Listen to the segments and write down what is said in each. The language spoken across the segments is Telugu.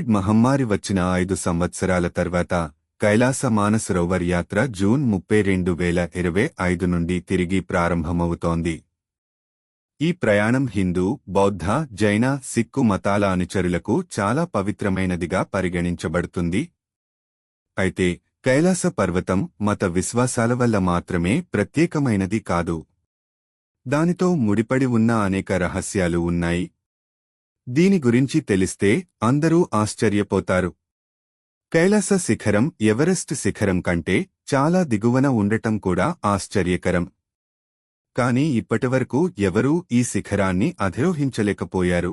కోవిడ్ మహమ్మారి వచ్చిన ఐదు సంవత్సరాల తర్వాత కైలాస మానసరోవర్ యాత్ర జూన్ ముప్పై రెండు వేల ఇరవై ఐదు నుండి తిరిగి ప్రారంభమవుతోంది. ఈ ప్రయాణం హిందూ బౌద్ధ జైన సిక్కు మతాల అనుచరులకు చాలా పవిత్రమైనదిగా పరిగణించబడుతుంది. అయితే కైలాస పర్వతం మత విశ్వాసాల వల్ల మాత్రమే ప్రత్యేకమైనది కాదు. దానితో ముడిపడి ఉన్న అనేక రహస్యాలు ఉన్నాయి. దీని గురించి తెలిస్తే అందరూ ఆశ్చర్యపోతారు. కైలాస శిఖరం ఎవరెస్ట్ శిఖరం కంటే చాలా దిగువన ఉండటం కూడా ఆశ్చర్యకరం. కాని ఇప్పటివరకు ఎవరూ ఈ శిఖరాన్ని అధిరోహించలేకపోయారు.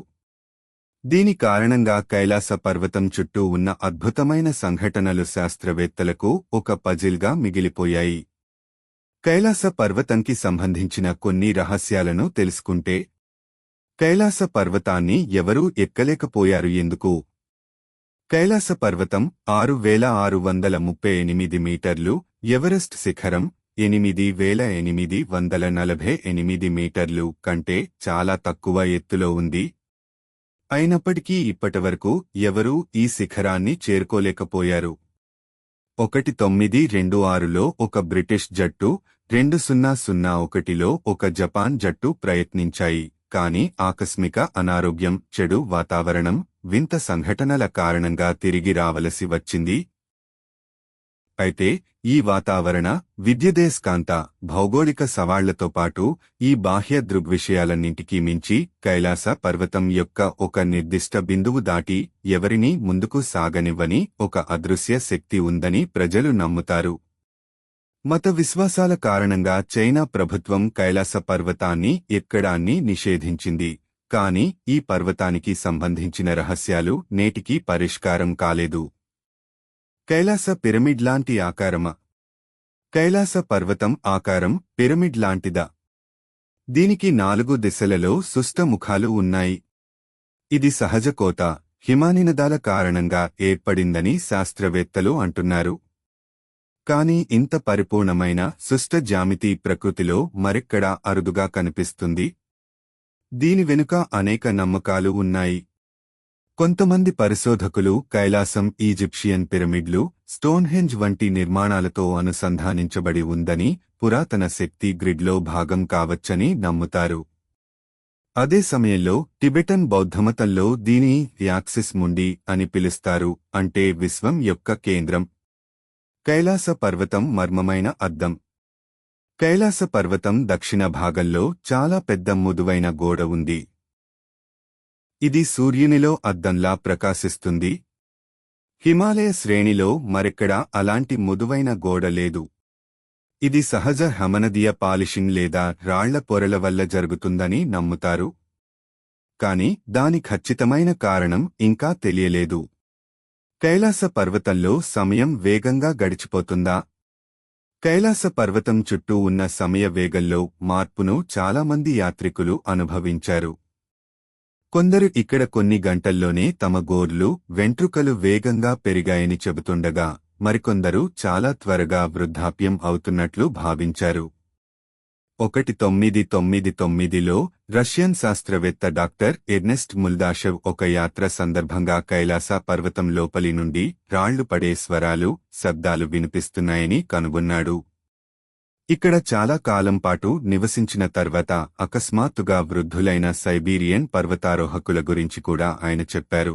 దీని కారణంగా కైలాస పర్వతం చుట్టూ ఉన్న అద్భుతమైన సంఘటనలు శాస్త్రవేత్తలకు ఒక పజిల్గా మిగిలిపోయాయి. కైలాస పర్వతంకి సంబంధించిన కొన్ని రహస్యాలను తెలుసుకుంటే కైలాస పర్వతాన్ని ఎవరూ ఎక్కలేకపోయారు ఎందుకు? కైలాస పర్వతం ఆరు వేల ఆరు వందల ముప్పై ఎనిమిది మీటర్లు ఎవరెస్ట్ శిఖరం ఎనిమిది వేల ఎనిమిది వందల నలభై ఎనిమిది మీటర్లు కంటే చాలా తక్కువ ఎత్తులో ఉంది. అయినప్పటికీ ఇప్పటివరకు ఎవరూ ఈ శిఖరాన్ని చేరుకోలేకపోయారు. ఒకటి తొమ్మిది రెండు ఆరులో ఒక బ్రిటిష్ జట్టు రెండు సున్నా సున్నా ఒకటిలో ఒక జపాన్ జట్టు ప్రయత్నించాయి. కానీ ఆకస్మిక అనారోగ్యం చెడు వాతావరణం వింత సంఘటనల కారణంగా తిరిగి రావలసి వచ్చింది. అయితే ఈ వాతావరణ విద్యుదేస్కాంత భౌగోళిక సవాళ్ళతో పాటు ఈ బాహ్య దృగ్విషయాలన్నింటికీ మించి కైలాస పర్వతం యొక్క ఒక నిర్దిష్ట బిందువు దాటి ఎవరినీ ముందుకు సాగనివ్వని ఒక అదృశ్య శక్తి ఉందని ప్రజలు నమ్ముతారు. మత విశ్వాసాల కారణంగా చైనా ప్రభుత్వం కైలాస పర్వతాన్ని ఎక్కడాన్ని నిషేధించింది. కాని ఈ పర్వతానికి సంబంధించిన రహస్యాలు నేటికీ పరిష్కారం కాలేదు. కైలాస పిరమిడ్ లాంటి ఆకారమా? కైలాస పర్వతం ఆకారం పిరమిడ్ లాంటిదా? దీనికి నాలుగు దిశలలో సుష్ట ముఖాలు ఉన్నాయి. ఇది సహజ కోత హిమానినదాల కారణంగా ఏర్పడిందని శాస్త్రవేత్తలు అంటున్నారు. కానీ ఇంత పరిపూర్ణమైన సుష్ట జామితి ప్రకృతిలో మరెక్కడా అరుదుగా కనిపిస్తుంది? దీని వెనుక అనేక నమ్మకాలు ఉన్నాయి. కొంతమంది పరిశోధకులు కైలాసం ఈజిప్షియన్ పిరమిడ్లు స్టోన్హెంజ్ వంటి నిర్మాణాలతో అనుసంధానించబడి ఉందని పురాతన శక్తి గ్రిడ్లో భాగం కావచ్చని నమ్ముతారు. అదే సమయంలో టిబెటన్ బౌద్ధమతంలో దీని యాక్సిస్ ముండి అని పిలుస్తారు అంటే విశ్వం యొక్క కేంద్రం. కైలాస పర్వతం మర్మమైన అద్దం. కైలాస పర్వతం దక్షిణ భాగంలో చాలా పెద్ద ముదువైన గోడ ఉంది. ఇది సూర్యునిలో అద్దంలా ప్రకాశిస్తుంది. హిమాలయ శ్రేణిలో మరెక్కడా అలాంటి ముదువైన గోడ లేదు. ఇది సహజ హమనదీయ పాలిషింగ్ లేదా రాళ్ళ పొరల వల్ల జరుగుతుందని నమ్ముతారు. కాని దాని ఖచ్చితమైన కారణం ఇంకా తెలియలేదు. కైలాస పర్వతంలో సమయం వేగంగా గడిచిపోతుందా? కైలాస పర్వతం చుట్టూ ఉన్న సమయ వేగంలో మార్పును చాలామంది యాత్రికులు అనుభవించారు. కొందరు ఇక్కడ కొన్ని గంటల్లోనే తమ గోర్లు వెంట్రుకలు వేగంగా పెరిగాయని చెబుతుండగా మరికొందరు చాలా త్వరగా వృద్ధాప్యం అవుతున్నట్లు భావించారు. ఒకటి తొమ్మిది తొమ్మిది తొమ్మిదిలో రష్యన్ శాస్త్రవేత్త డాక్టర్ ఎర్నెస్ట్ ముల్దాషవ్ ఒక యాత్ర సందర్భంగా కైలాస పర్వతం లోపలి నుండి రాళ్ళు పడే స్వరాలు శబ్దాలు వినిపిస్తున్నాయని కనుగొన్నాడు. ఇక్కడ చాలా కాలం పాటు నివసించిన తర్వాత అకస్మాత్తుగా వృద్ధులైన సైబీరియన్ పర్వతారోహకుల గురించి కూడా ఆయన చెప్పారు.